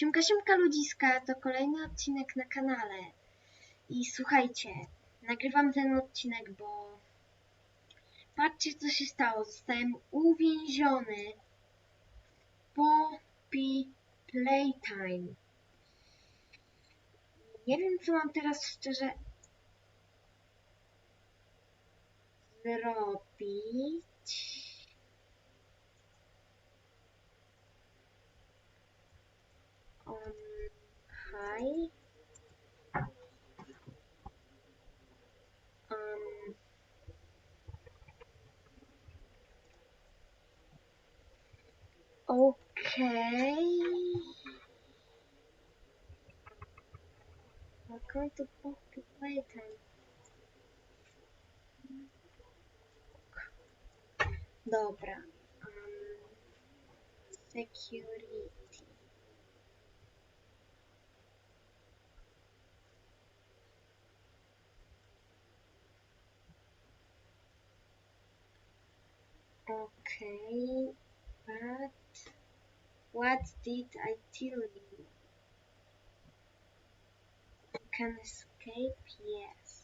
Siemka, siemka ludziska, to kolejny odcinek na kanale. I słuchajcie, nagrywam ten odcinek, bo patrzcie co się stało. Zostałem uwięziony Poppy Playtime. Nie wiem co mam teraz szczerze zrobić. Um, hi. Um. Okay. Welcome to Poppy Playtime. Dobra. Um, security. Okay, but what did I tell you? You can escape? Yes.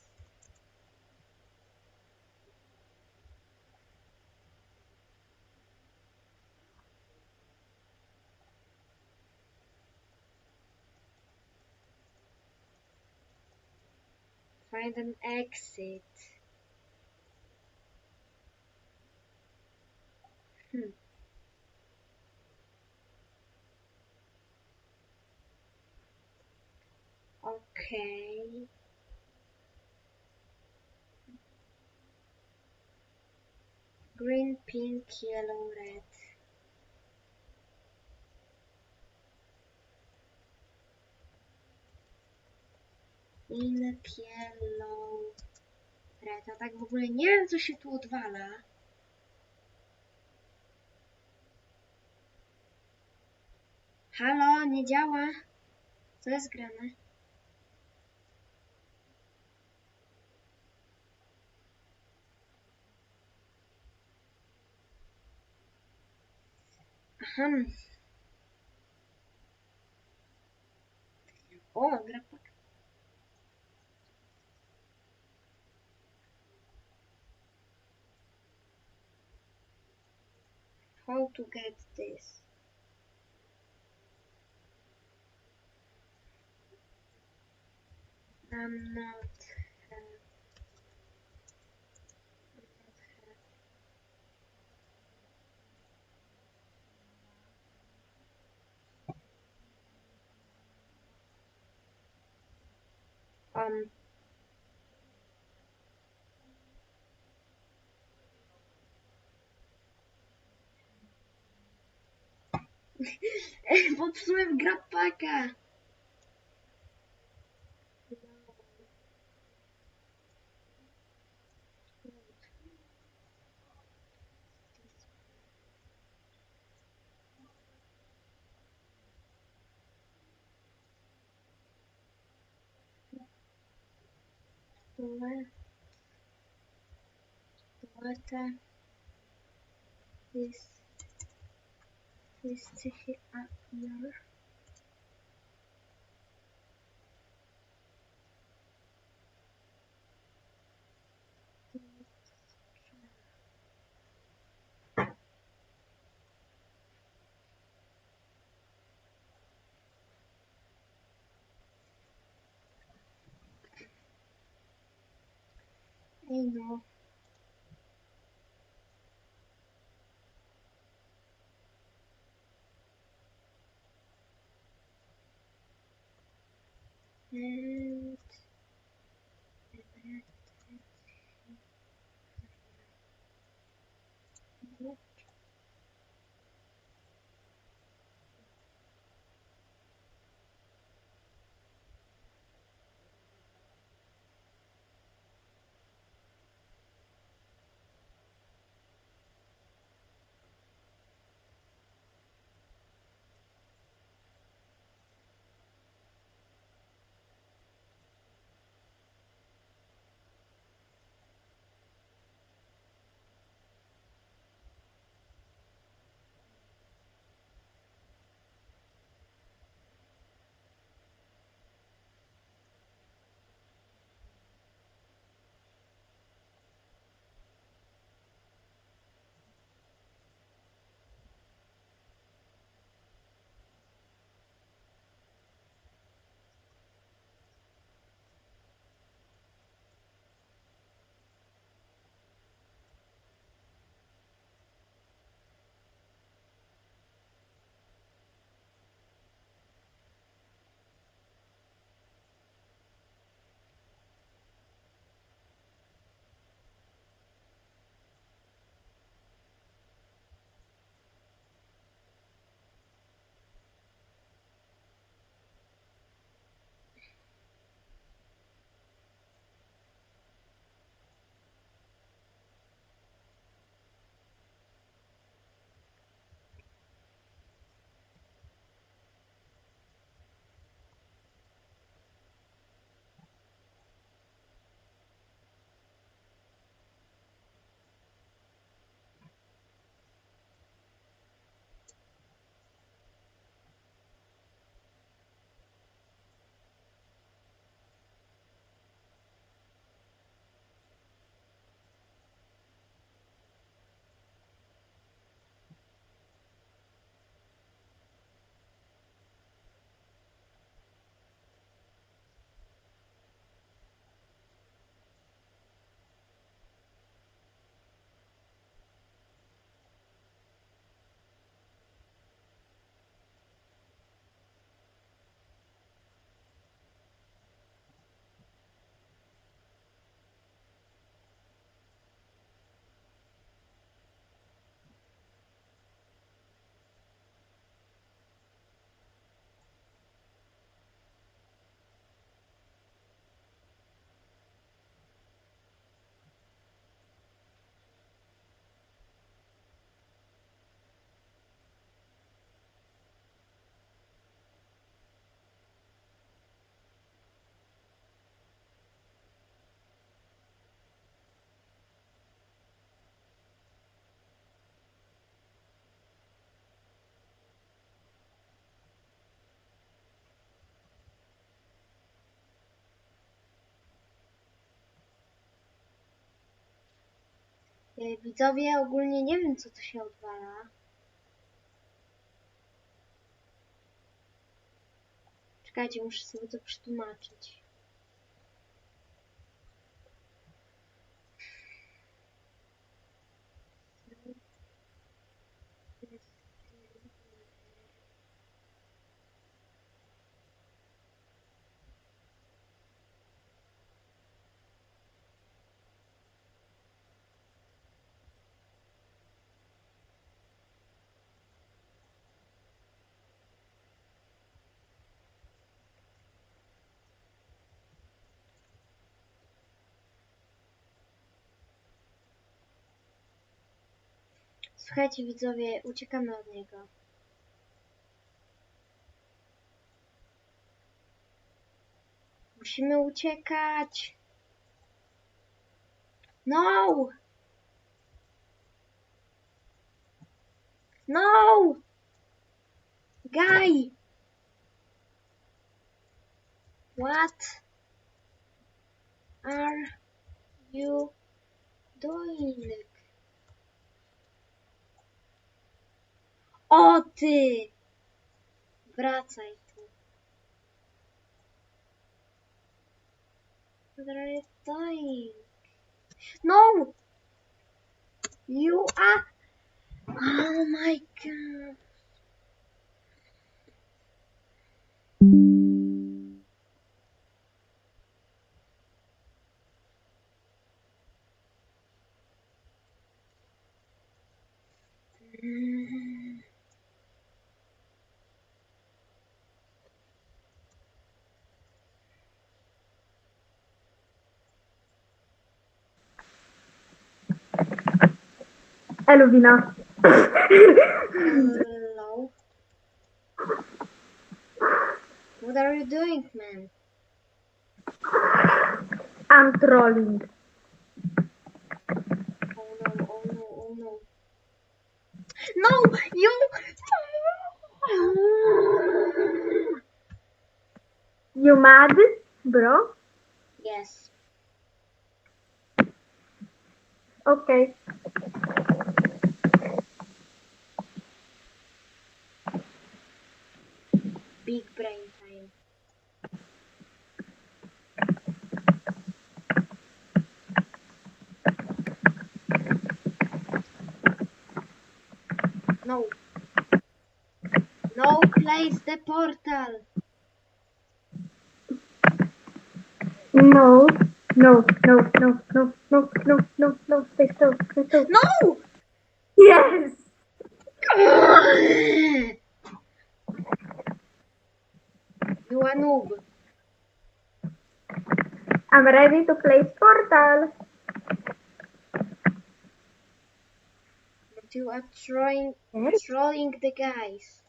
Find an exit. Hmm. Okay. Green, pink, yellow, red. Pink, yellow, red. A tak w ogóle nie wiem co się tu odwala. Halo, nie działa. Co jest grane? Aha. O, gra pak. How to get this? I'm not. Uh, I'm not happy. Um. Popsułem grapaka. water is is heat up here. I know. And Widzowie, ogólnie nie wiem, co tu się odwala. Czekajcie, muszę sobie to przetłumaczyć. Słuchajcie, widzowie, uciekamy od niego. Musimy uciekać. No! No! Guy! What are you doing? O ty! Wracaj tu. No! You are... Oh my god. Elwina. Hello. What are you doing, man? I'm trolling. Oh no, oh no, oh no. No! You! You mad, bro? Yes. Okay. Big brain time. No. No, place the portal. No. No, no, no, no, no, no, no, no. Stay still, stay still. No! Yes! You a noob. I'm ready to place portal. But you are trying, Yes? trolling the guys.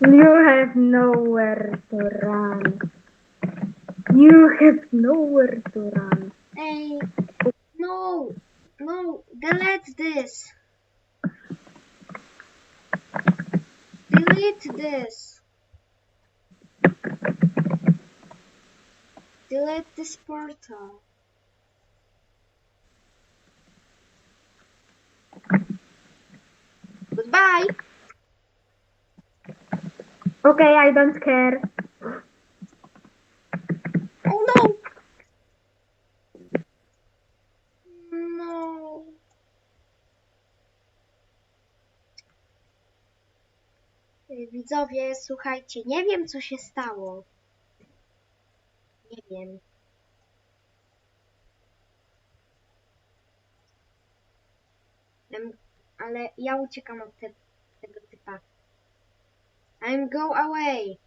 You have nowhere to run. You have nowhere to run. Hey, no, no, delete this. Delete this. Delete this portal. Goodbye. Okay, I don't care. No. No. Widzowie, słuchajcie, nie wiem co się stało. Nie wiem. Em, Ale ja uciekam od te, tego typa. I'm go away.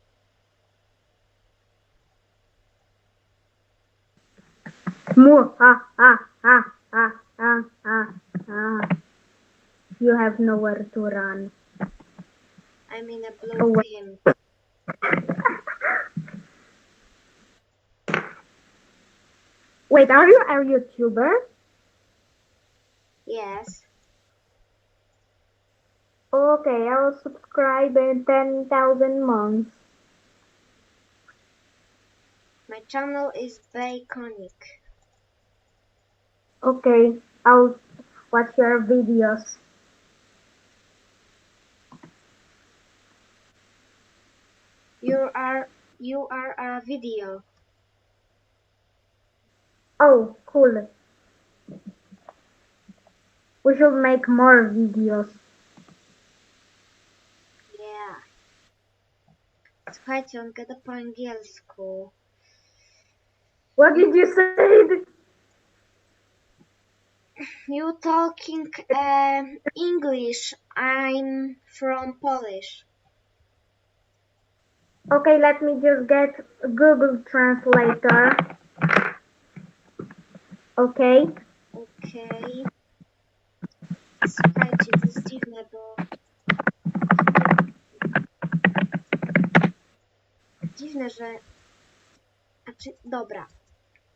Mu, ah, ah, ah, ah, ah, ah, ah. You have nowhere to run. I'm in a Oh, blue wait. team. Wait, are you a YouTuber? Yes. Okay, I will subscribe in 10,000 months. My channel is Baconic. Okay, I'll watch your videos. You are you are a video. Oh, cool. We should make more videos. Yeah. Słuchajcie, on gada po angielsku. What did you say? You talking uh, English? I'm from Polish. Okay, let me just get Google Translator. Okay. Okej. Słuchajcie, to jest dziwne, bo... Dziwne, że... Znaczy, dobra.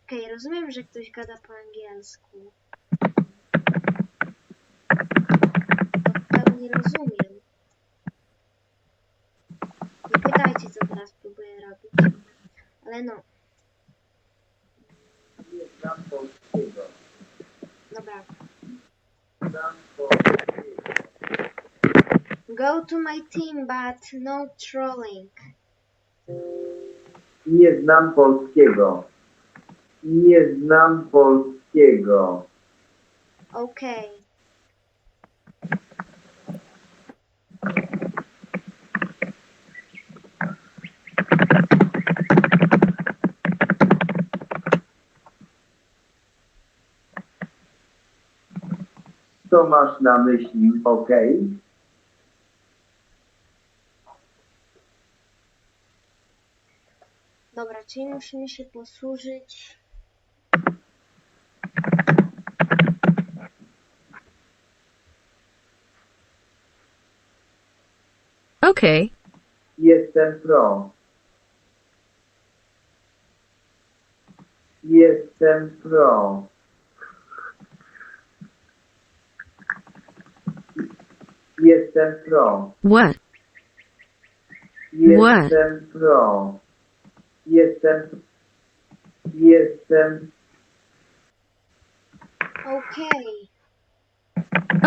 Okej, rozumiem, że ktoś gada po angielsku. Pełni rozumiem. Nie pytajcie, co teraz próbuję robić. Ale no, Nie znam polskiego. dobra. Znam polskiego. Go to my team, but no trolling. Nie znam polskiego. Nie znam polskiego. Okay. Co masz na myśli, ok? Dobra, czyli musimy się posłużyć. Okay. Jestem pro. Jestem pro. Jestem pro. What? What? Jestem pro. Jestem. Jestem. Okay.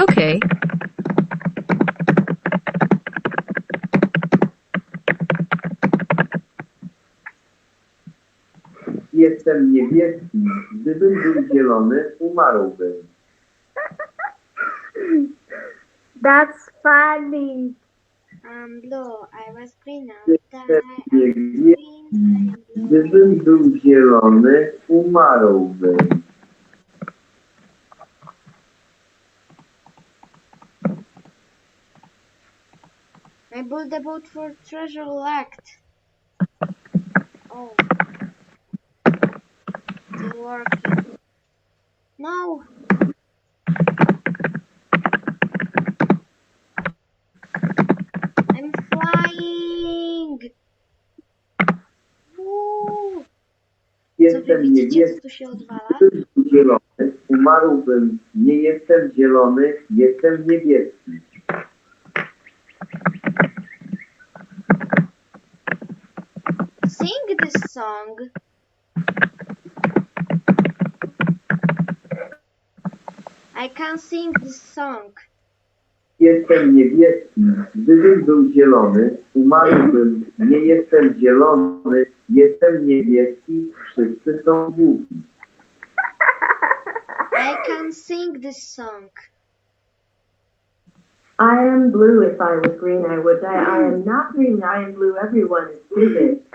Okay. Jestem niebieski. Gdybym był zielony, umarłbym. That's funny. Um, blue, I was green now. Gdybym był zielony, umarłbym. I built a boat for treasure lacked. Oh. Didn't. No! Jestem widzicie, co tu się odwala? Zielony, umarłbym. Nie jestem zielony, jestem niebieski. Sing this song. I can sing this song. Jestem niebieski. Gdybym był zielony, umarłbym. Nie jestem zielony, jestem niebieski. Wszyscy są głupi. I can sing this song. I am blue. If I was green, I would die. I am not green. I am blue. Everyone is stupid.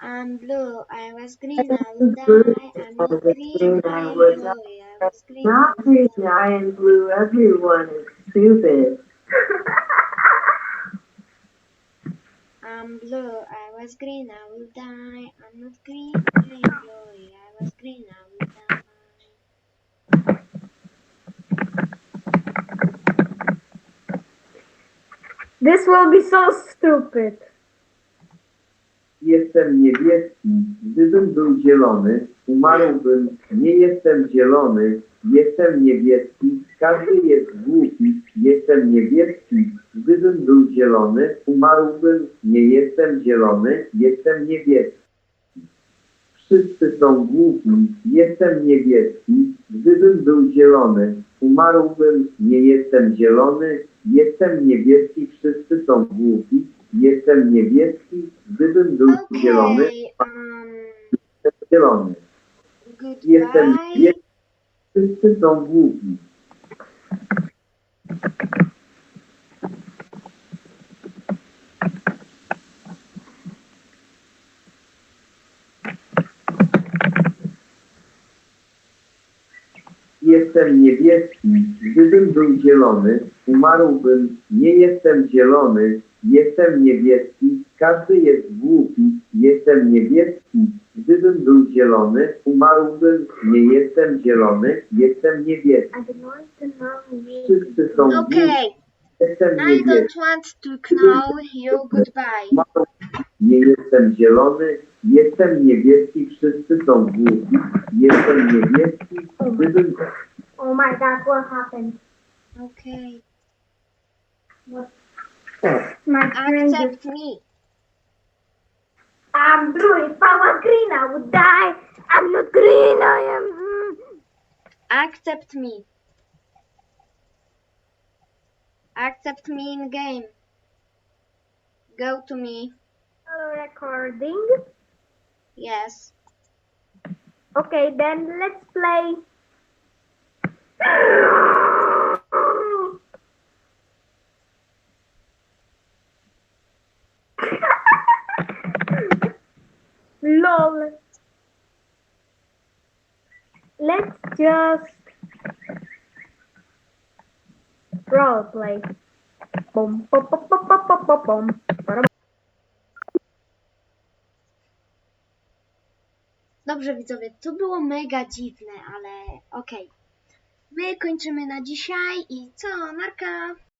I'm blue. I was green. I will die. I'm not green. I am blue. I was green. Not green. I am blue. Everyone is stupid. I'm blue. I was green. I will die. I'm not green. I am blue. I was green. I will die. This will be so stupid. Jestem niebieski. Gdybym był zielony, umarłbym. Nie jestem zielony, jestem niebieski, każdy jest głupi, jestem niebieski, gdybym był zielony, umarłbym, nie jestem zielony, jestem niebieski. Wszyscy są głupi, jestem niebieski, gdybym był zielony, umarłbym, nie jestem zielony, jestem niebieski, wszyscy są głupi, jestem niebieski, gdybym był zielony, Okay, um, jestem zielony. Jestem goodbye. niebieski, wszyscy są głupi. Jestem niebieski, gdybym był zielony, umarłbym, nie jestem zielony, jestem niebieski, każdy jest głupi, jestem niebieski, gdybym był zielony, umarłbym, nie jestem zielony, jestem niebieski, wszyscy są głupi, Okay, jestem I niebieski, don't want to know you. Goodbye. nie jestem zielony, jestem niebieski, wszyscy są głupi, jestem niebieski, gdybym Oh my god, what happened? Okay, My friend just accept me. I'm blue. If I was green, I would die. I'm not green. I am. mm. Accept me. Accept me in game. Go to me. Hello, recording. Yes. Okay, then let's play. LOL. Let's just role play. Boom, boom, boom, boom. Ba-dum. Dobrze widzowie, to było mega dziwne, ale okej. My kończymy na dzisiaj i co? Narka!